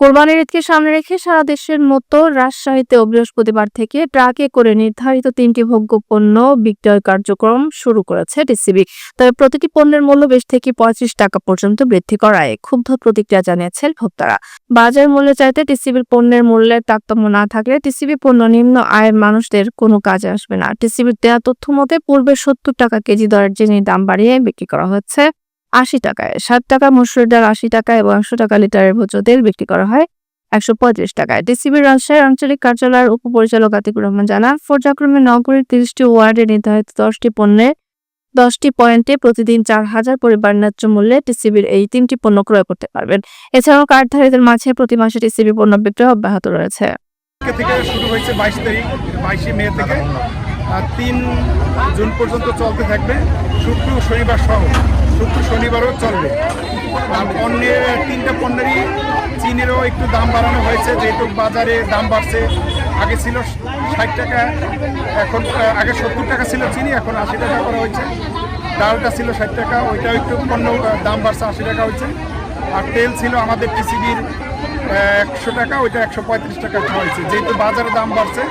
কোরবানির ঈদকে সামনে রেখে সারা দেশের মতো রাজশাহীতেও বৃহস্পতিবার থেকে ট্রাকে করে নির্ধারিত তিনটি ভোগ্য পণ্য বিক্রয় কার্যক্রম শুরু করেছে টিসিবি তবে প্রতিটি পণ্যের মূল্য বেশ থেকে পঁয়ত্রিশ টাকা পর্যন্ত বৃদ্ধি করায়, ক্ষুব্ধ প্রতিক্রিয়া জানিয়েছেন ভোক্তারা। বাজার মূল্য চাইতে টিসিবির পণ্যের মূল্যের তারতম্য না থাকলে টিসিবি পণ্য নিম্ন আয়ের মানুষদের কোনো কাজে আসবে না। টিসিবির দেওয়া তথ্য মতে, পূর্বে সত্তর টাকা কেজি দরের চিনির দাম বাড়িয়ে বিক্রি করা হচ্ছে আশি টাকায়। ষাট টাকা মসুর ডাল আশি টাকা এবং একশো টাকা লিটারের ভোজ্য তেল বিক্রি করা হয় একশো পঁয়ত্রিশ টাকায়। ডিসিবির রাজশাহীর আঞ্চলিক কার্যালয়ের উপপরিচালক আতিকুর রহমান জানান পর্যায়ক্রমে নগরীর তিরিশটি ওয়ার্ডে নির্ধারিত দশটি পণ্যের দশটি পয়েন্টে প্রতিদিন চার হাজার পরিবার ন্যায্য মূল্যে টিসিবির এই তিনটি পণ্য ক্রয় করতে পারবেন। এছাড়াও কার্ডধারীদের মাঝে প্রতি মাসে টিসিবি পণ্য বিক্রয় অব্যাহত রয়েছে। থেকে শুরু হয়েছে বাইশ তারিখ, বাইশে মে থেকে তিন জুন পর্যন্ত চলতে থাকবে, শুক্র, শনিবার সহ। শুক্র শনিবারও চলবে। আর পণ্যের তিনটা পণ্যেরই চিনেরও একটু দাম বাড়ানো হয়েছে, যেহেতু বাজারে দাম বাড়ছে। আগে ছিল ষাট টাকা, এখন আগে সত্তর টাকা ছিল চিনি, এখন আশি টাকা করা হয়েছে। ডালটা ছিল ষাট টাকা, ওইটাও একটু পণ্য দাম বাড়ছে আশি টাকা হয়েছে। আর তেল ছিল আমাদের টিসিবির একশো টাকা, ওইটা একশো পঁয়ত্রিশ টাকা হয়েছে। যেহেতু বাজারে দাম বাড়ছে